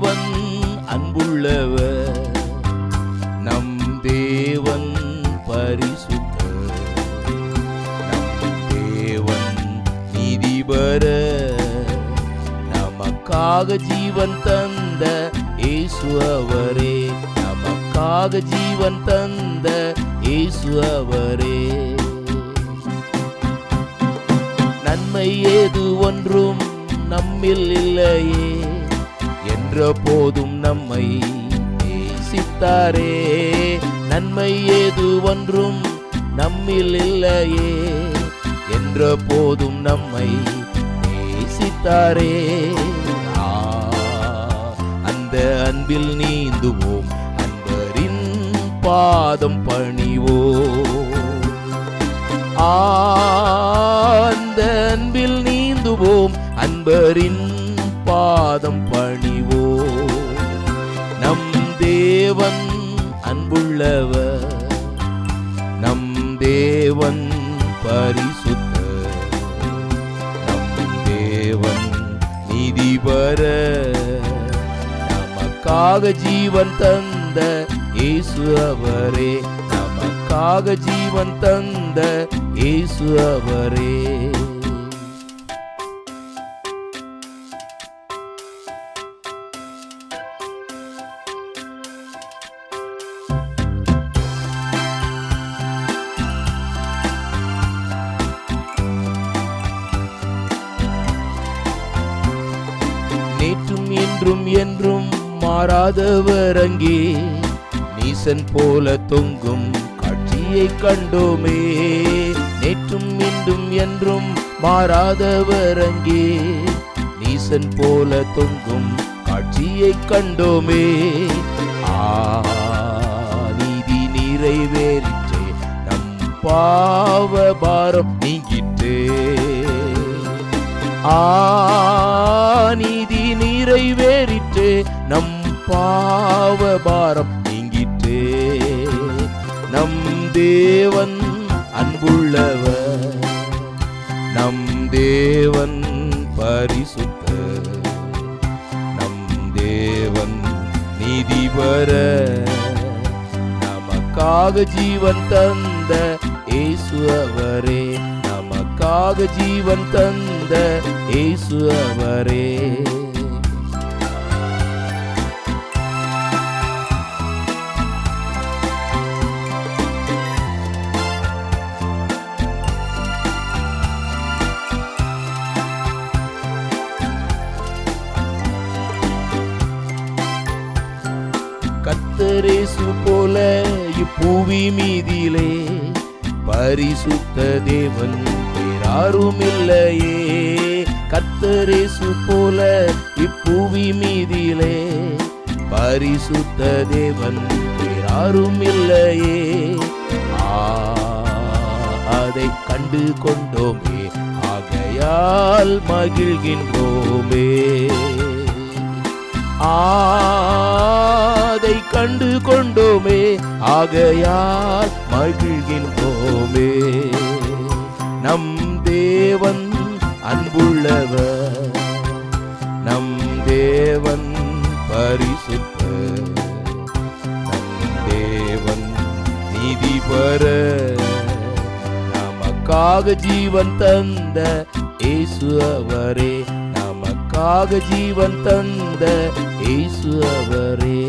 தேவன் அன்புள்ளவர். நம் தேவன் பரிசுத்த நம் தேவன் நிதிபர நமக்காக ஜீவன் தந்த இயேசு அவரே. நமக்காக ஜீவன் தந்த இயேசு அவரே. நன்மை ஏது ஒன்றும் நம்மில் இல்லையே. நின்ற போதும் நம்மை நேசித்தாரே. நன்மை ஏது ஒன்றும் நம்மில் இல்லையே. என்ற போதும் நம்மை நேசித்தாரே. அந்த அன்பில் நீந்துவோம். அன்பரின் பாதம் பணிவோ அந்த அன்பில் நீந்துவோம். அன்பரின் பாதம் பணிவோ தேவன் அன்புள்ளவர். நம் தேவன் பரிசுத்த நம் தேவன் நீதிபர நமக்காக ஜீவன் தந்த இயேசு அவரே. நமக்காக ஜீவன் தந்த இயேசு அவரே. என்றும் மாறாதவர் அங்கே நீசன் போல தொங்கும் காட்சியை கண்டோமே. நேற்றும் இன்றும் என்றும் மாறாதவர் அங்கே நீசன் போல தொங்கும் காட்சியை கண்டோமே. ஆ நீதி நிறைவேறிற்றே நம் பாவ பாரம் நீங்கிற்றே. ஆ நீதி நிறைவேறி பாவ பாரம் நீங்கிற்றே. நம் தேவன் அன்புள்ளவர். நம் தேவன் பரிசுத்த நம் தேவன் நீதிபர. நமக்காக ஜீவன் தந்த இயேசு அவரே. நமக்காக ஜீவன் தந்த இயேசு அவரே. கத்தரேசு போல இப்பூவி மீதிலே பரிசுத்த தேவன் வேறாரும் இல்லையே கத்தரேசு போல இப்பூவி மீதிலே பரிசுத்த தேவன் வேறாரும் இல்லையே அதை கண்டு கொண்டோமே ஆகையால் மகிழ்கின்றோமே. ஆ கண்டு கொண்டோமே ஆகையால் மகிழ்கின்றோமே நம் தேவன் அன்புள்ளவர் நம் தேவன் பரிசுத்தர். நம் தேவன் நீதிபர நமக்காக ஜீவன் தந்த இயேசு அவரே. நமக்காக ஜீவன் தந்த இயேசு அவரே.